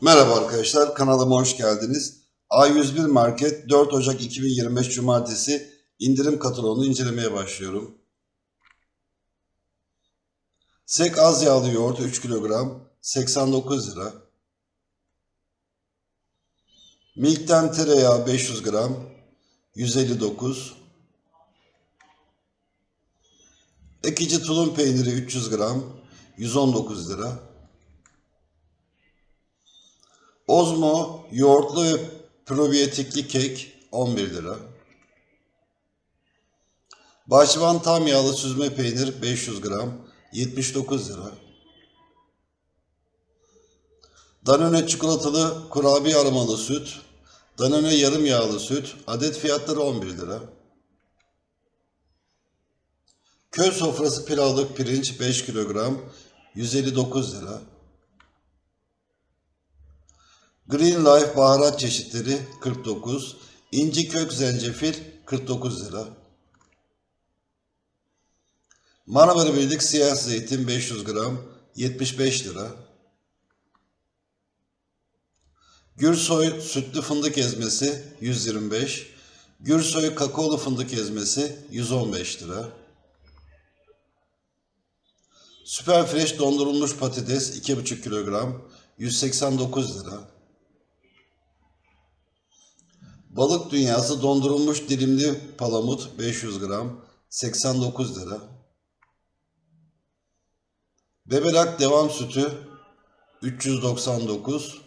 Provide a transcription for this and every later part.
Merhaba arkadaşlar, kanalıma hoş geldiniz. A101 Market 4 Ocak 2025 Cumartesi indirim kataloğunu incelemeye başlıyorum. Sek az yağlı yoğurt 3 kilogram 89 lira. Milk'ten tereyağı 500 gram 159. Ekici tulum peyniri 300 gram 119 lira. Ozmo yoğurtlu ve probiyotikli kek 11 lira. Bahçıvan tam yağlı süzme peynir 500 gram 79 lira. Danone çikolatalı kurabiye aromalı süt, Danone yarım yağlı süt, adet fiyatları 11 lira. Köy sofrası pilavlık pirinç 5 kilogram 159 lira. Green Life baharat çeşitleri 49, inci kök zencefil 49 lira. Marmara Birlik siyah zeytin 500 gram 75 lira. Gürsoy sütlü fındık ezmesi 125, Gürsoy kakaolu fındık ezmesi 115 lira. Süper Fresh dondurulmuş patates 2,5 kilogram 189 lira. Balık dünyası dondurulmuş dilimli palamut 500 gram 89 lira. Bebelak devam sütü 399.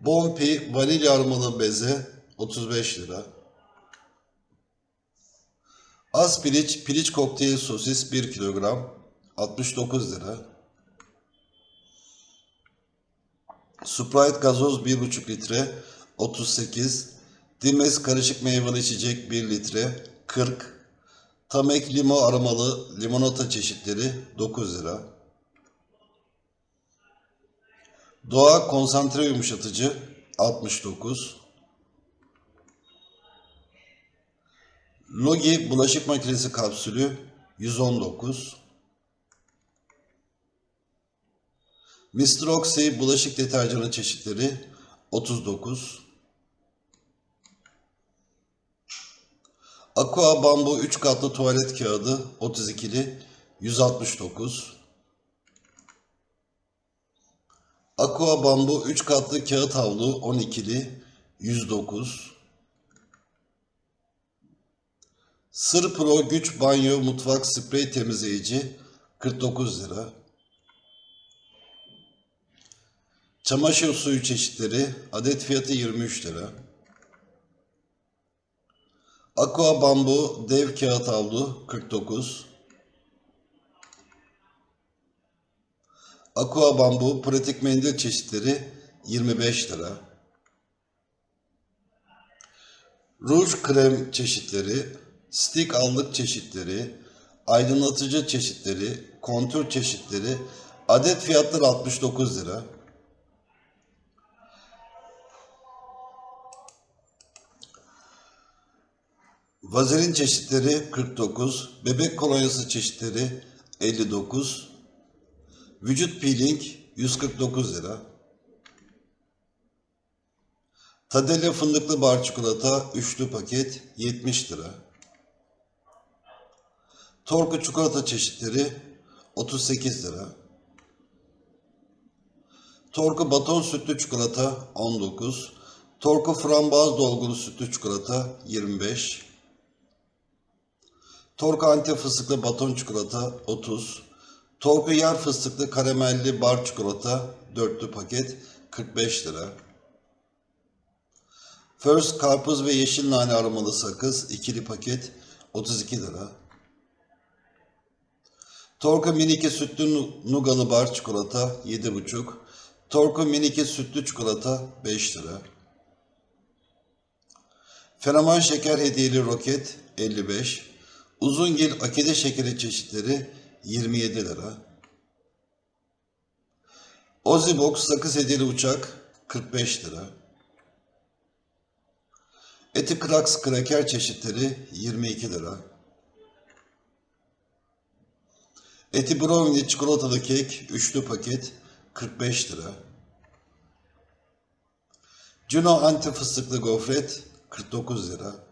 Bompi vanilya aromalı beze 35 lira. Az piliç, piliç kokteyl sosis 1 kilogram 69 lira. Sprite gazoz 1,5 litre 38. Dimes karışık meyveli içecek 1 litre 40. Tamek limo aromalı limonata çeşitleri 9 lira. Doğa konsantre yumuşatıcı 69. Logi bulaşık makinesi kapsülü 119. Mr. Bulaşık deterjanı çeşitleri 39. Aqua Bambu 3 katlı tuvalet kağıdı 32'li 169. Aqua Bambu 3 katlı kağıt havlu 12'li 109. Sır Pro Güç Banyo Mutfak Sprey Temizleyici 49 lira. Çamaşır suyu çeşitleri adet fiyatı 23 lira. Aqua Bambu dev kağıt havlu 49. Aqua Bambu pratik mendil çeşitleri 25 lira. Ruj krem çeşitleri, stick allık çeşitleri, aydınlatıcı çeşitleri, kontür çeşitleri adet fiyatları 69 lira. Vazelin çeşitleri 49, bebek kolonyası çeşitleri 59, vücut peeling 149 lira. Tadelle fındıklı bar çikolata üçlü paket 70 lira. Torku çikolata çeşitleri 38 lira. Torku baton sütlü çikolata 19. Torku frambuaz dolgulu sütlü çikolata 25. Torku antep fıstıklı baton çikolata 30. Torku yer fıstıklı karamelli bar çikolata dörtlü paket 45 lira. First karpuz ve yeşil nane aromalı sakız ikili paket 32 lira. Torku miniki sütlü nu- nugalı bar çikolata 7,5. Torku miniki sütlü çikolata 5 lira. Fenomen şeker hediyeli roket 55. Uzungil akide şekeri çeşitleri 27 lira. Ozibox sakız hediyeli uçak 45 lira. Eti Kraks kraker çeşitleri 22 lira. Eti brownie çikolatalı kek üçlü paket 45 lira. Cuno anti fıstıklı gofret 49 lira.